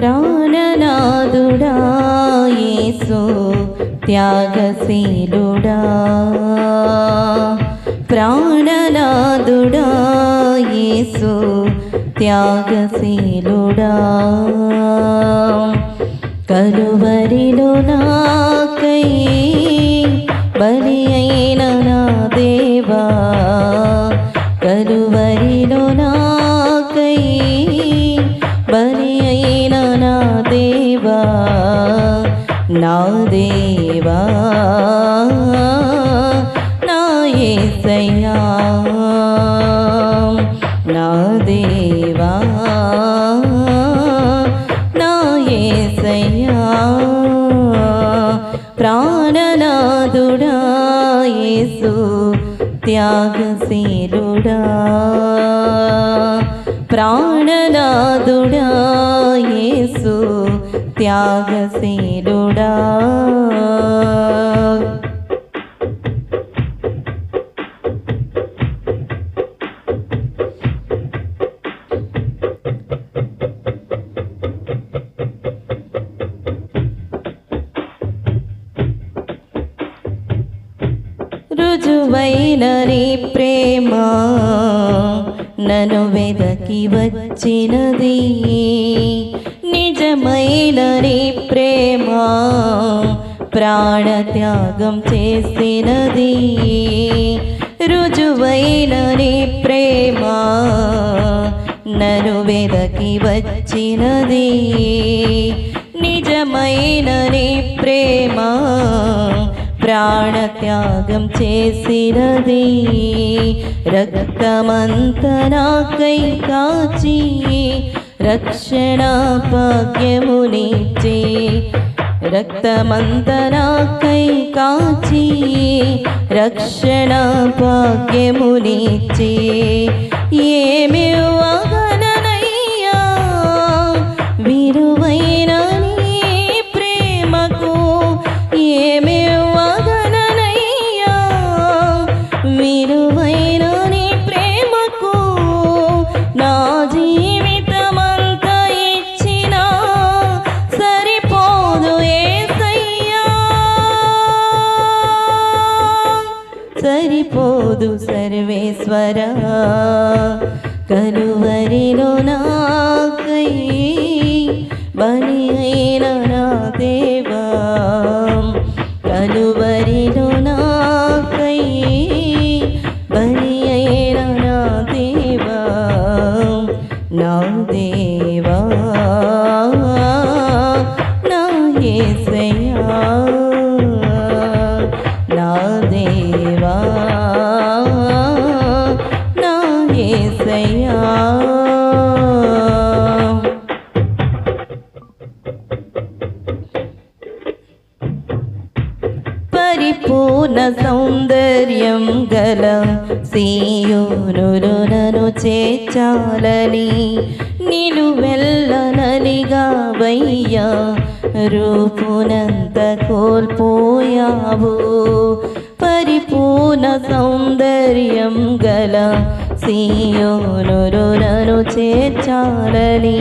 ప్రాణనాదుడా యేసు త్యాగశీలుడా. ప్రాణనాదుడా యేసు త్యాగశీలుడా. కలువరిలో నాకై బలి అయిన నా దేవా. నా దేవా నా ఏసయ్యా నా దేవా నా ఏసయ్యా ప్రాణనాదుడా యేసు త్యాగశీలుడా ప్రాణనాదుడా యేసు త్యాగశీలుడా రుజువైన నీ ప్రేమ నను వెదకి వచ్చినది నిజమైన నీ ప్రేమ ప్రాణత్యాగం చేసినది. రుజువైన నీ ప్రేమ నను వెదకి వచ్చినది. నిజమైన నీ ప్రేమ ప్రాణత్యాగం చేసినది. రక్తమంత నాకై కాచి రక్షణ భాగ్యమునిచ్చి రక్తమంతరాకై కాచి రక్షణ భాగ్యమునిచ్చి ఏమి సరిపోదు సర్వేశ్వర కరువరిలో నాకై బలి అయిన నా దేవా. కలువరిలో యేసయ్యా పరిపూర్ణ సౌందర్యం గల సీయోనులు నన్ను చేర్చాలని నిలువెల్లనలిగా వయ్యా రూపునంత కోల్పోయావు పరిపూర్ణ సౌందర్యం గల సీయోనులు నన్ను చేర్చాలని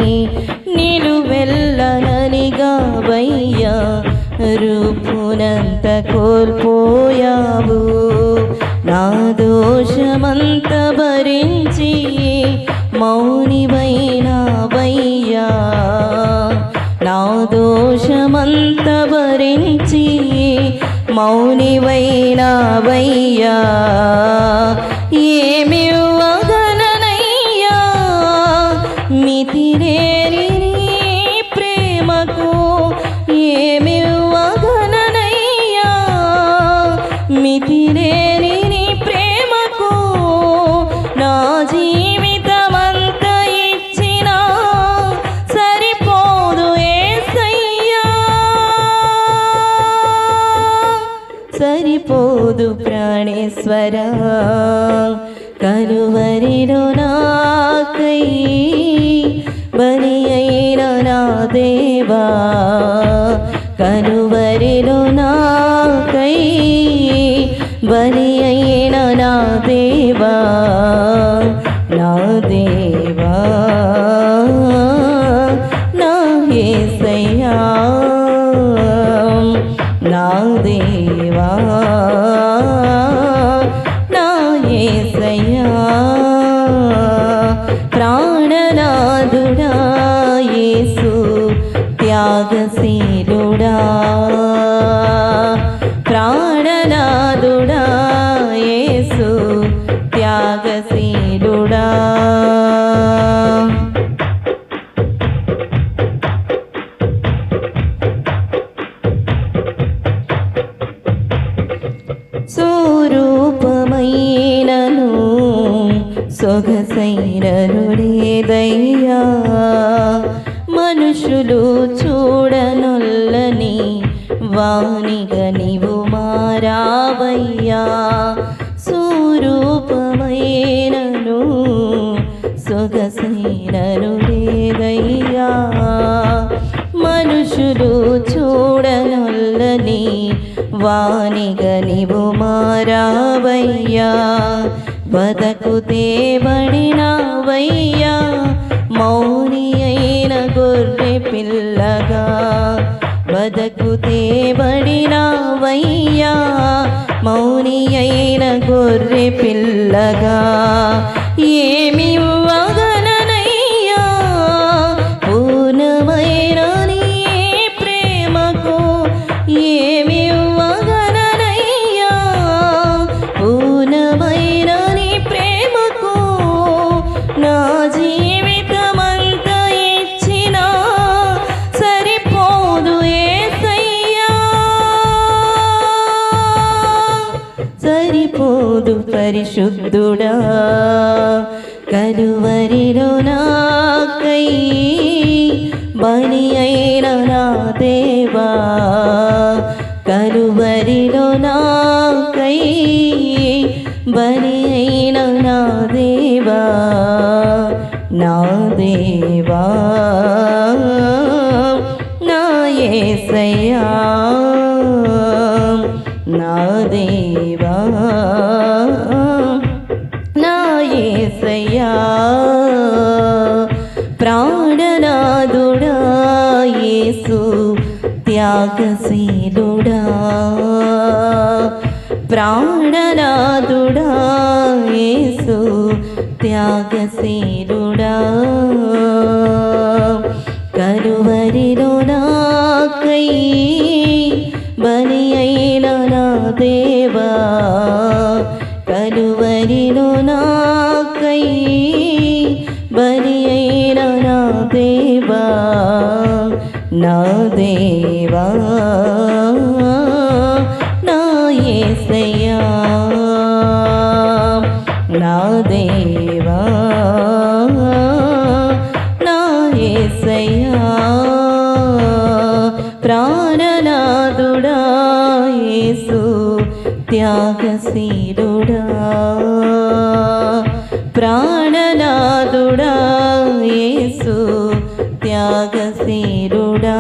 వెళ్ళనని గాబయ్యా రూపునంత కోల్పోయావు. నా దోషమంత భరించి మౌనివైనావయ్యా నా దోషమంత భరించి మౌనివైనావయ్యా. ఏమి ఓదు ప్రాణేశ్వర కరువరిలో నాకై బలి అయిన నా దేవా కరువరిలో నాకై బలి అయిన నా దేవా నా దేవా నా నా దేవా స్వరూపమైనను సొగసైనరుడేదయ్యా మనుషులు చూడనొల్లని వానిగ నీవు మారావయ్యా. స్వరూపమైనను సొగసైనరుడేదయ్యా మనుషులు వానిగ నీవు మారావయ్యా. బతకు తేబడినావయ్యా మౌని అయిన గొర్రె పిల్లగా. బతకు తేబడినావయ్యా మౌని అయిన గొర్రె పిల్లగా. ఏమి పరిశుద్ధుడా కలువరిలో నాకై బలి అయిన నా దేవా కలువరిలో నాకై బలి అయిన నా దేవా నా దేవా నా ఏసయ్యా. నీకు త్యాగశీలుడా ప్రాణనాథుడా యేసు త్యాగశీలుడా కరువరిలో నాకై బలి అయిన నా దేవా కరువరిలో నా నా దేవా నా ఏసయ్యా నా దేవా నా ఏసయ్యా ప్రాణనాథుడా యేసు త్యాగశీలుడా ప్రాణనాథుడా యేసు త్యాగశీరుడా